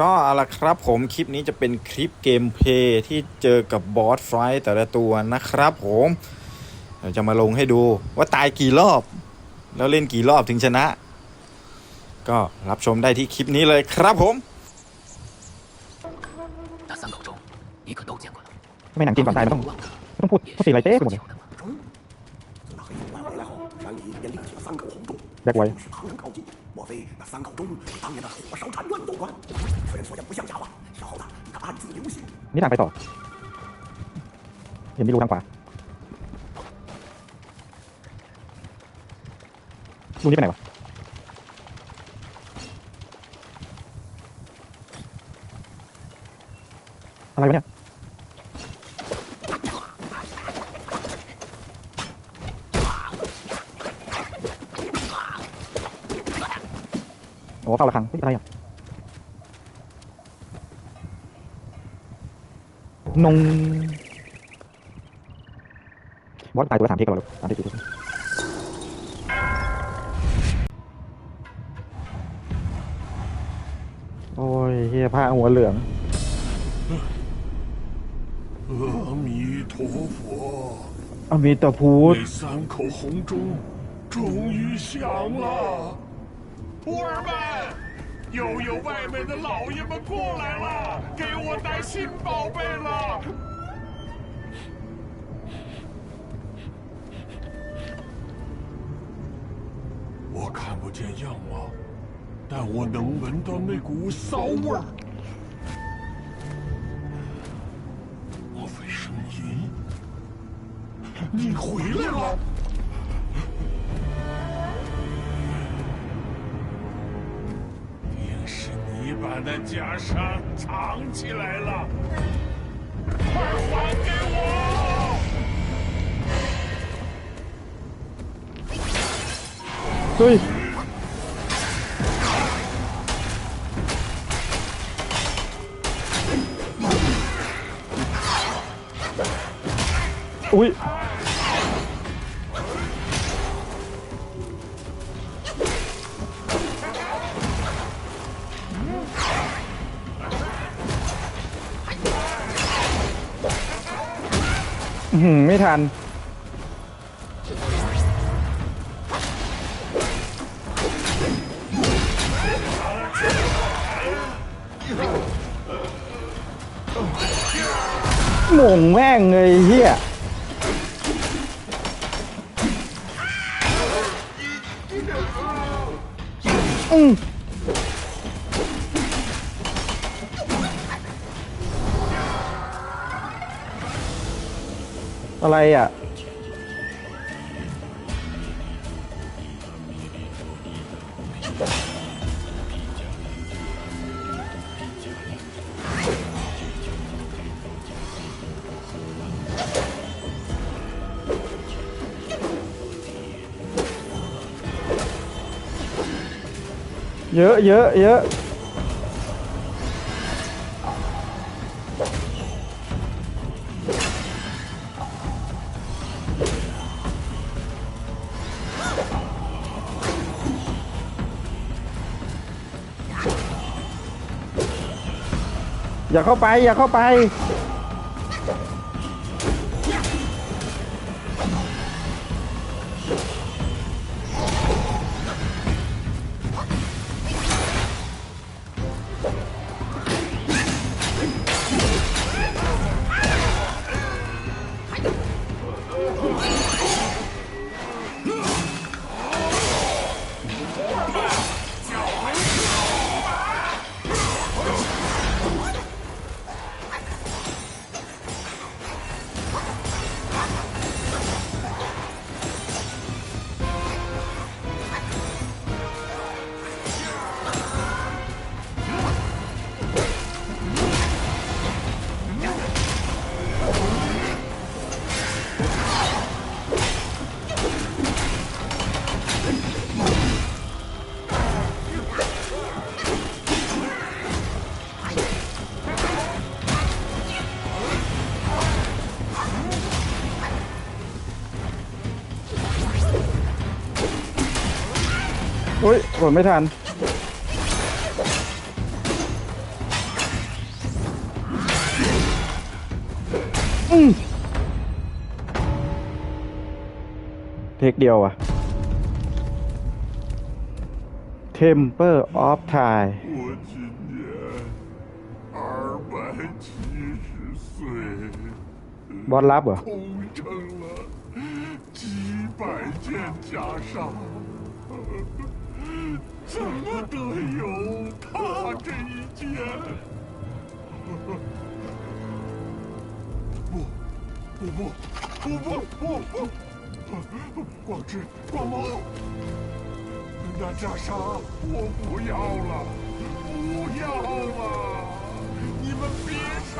ก็อะละครับผมคลิปนี้จะเป็นคลิปเกมเพย์ที่เจอกับบอสไฟต์แต่ละตัวนะครับผมเราจะมาลงให้ดูว่าตายกี่รอบ แล้วเล่นกี่รอบถึงชนะ ก็รับชมได้ที่คลิปนี้เลยครับผมไม่หนังกินก่อนตายมันต้องต้องพูดพูดสีอะไรเต้หมดเลยแบกไว้ 莫非那三口中有当年的火烧禅院斗关？此人所言不像假话，小猴子，你可暗自留心。你两个走，也迷路当官。兄弟们来了。来，姑娘。 โอ้เข้าระคังเฮ้ยอะไรอ่ะ นงบอสตายตัวละสามทีกับเราเลยสามทีสี่ทีโอ้ยเฮียผ้าหัวเหลือง 阿弥陀佛， อมิตาพูด 那三口红钟终于响了。 徒儿们，又有外面的老爷们过来了，给我带新宝贝了。我看不见样貌，但我能闻到那股骚味儿。莫非是你？你回来了？把那袈裟藏起来了，快还给我！เฮ้ หือไม่ทัน หม่งแม่งเลยเฮียอืม อะไรอ่ะ เยอะเยอะเยอะ อย่าเข้าไปอย่าเข้าไป ฮ้ยกดไม่ทัน อืมเทคเดียวอะ Temper of Time 我今年二百七十岁，บอสรับเหรอ了几百件袈裟。怎么得有他这一件？不，不不不不不不，光之光芒，那袈裟我不要了，不要了，你们别杀！